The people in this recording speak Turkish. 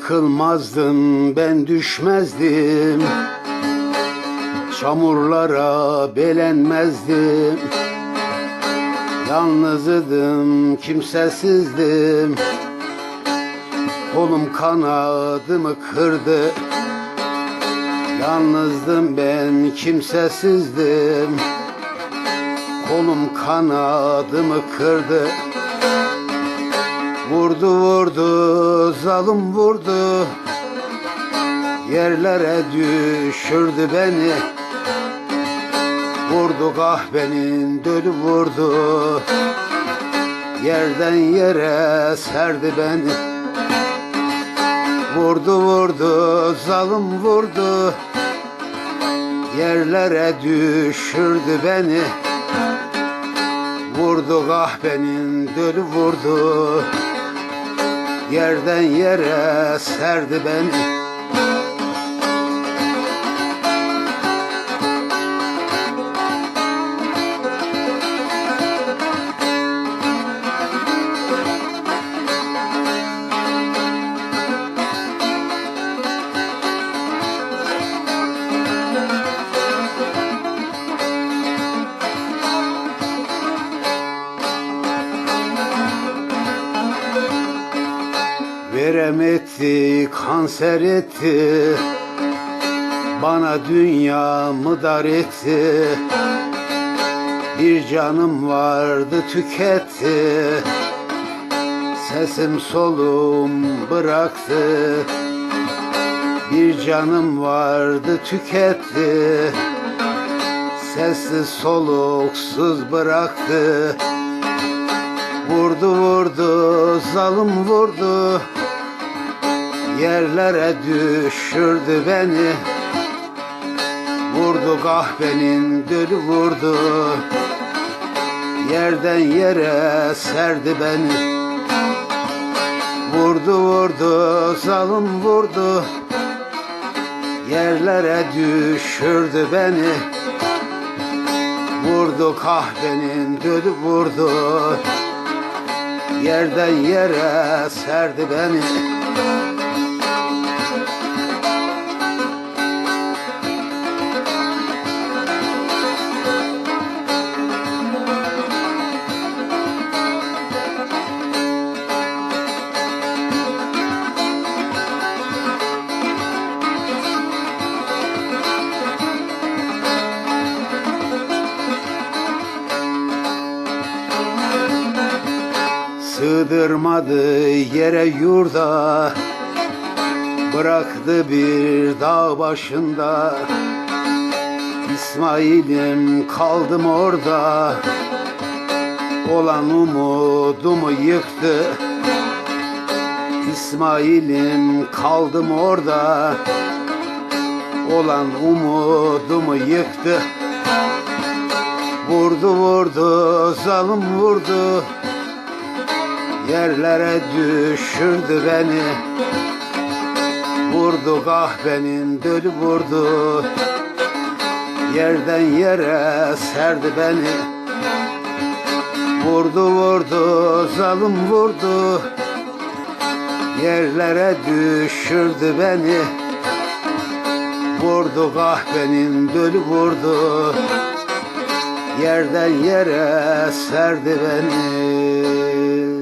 yıkılmazdın ben düşmezdim. Çamurlara belenmezdim. Yalnızdım kimsesizdim. Kolum kanadımı kırdı. Yalnızdım ben kimsesizdim. Kolum kanadımı kırdı Vurdu vurdu zalim vurdu. Yerlere düşürdü beni. Vurdu kahvenin dölü vurdu. Yerden yere serdi beni. Vurdu vurdu zalim vurdu. Yerlere düşürdü beni. Vurdu kahvenin dölü vurdu Yerden yere serdi beni Verem etti, kanser etti. Bana dünyamı dar etti. Bir canım vardı tüketti. Sesim solum bıraktı. Bir canım vardı tüketti. Sessiz soluksuz bıraktı. Vurdu vurdu zalim vurdu Yerlere düşürdü beni. Vurdu kahvenin dölü vurdu. Yerden yere serdi beni. Vurdu vurdu zalim vurdu. Yerlere düşürdü beni. Vurdu kahvenin dölü vurdu. Yerden yere serdi beni Sığdırmadı yere yurda. Bıraktı bir dağ başında. İsmail'im kaldım orada. Olan umudumu yıktı. İsmail'im kaldım orada. Olan umudumu yıktı. Vurdu vurdu zalim vurdu Yerlere düşürdü beni. Vurdu kahvenin dölü vurdu. Yerden yere serdi beni. Vurdu vurdu zalim vurdu. Yerlere düşürdü beni. Vurdu kahvenin dölü vurdu. Yerden yere serdi beni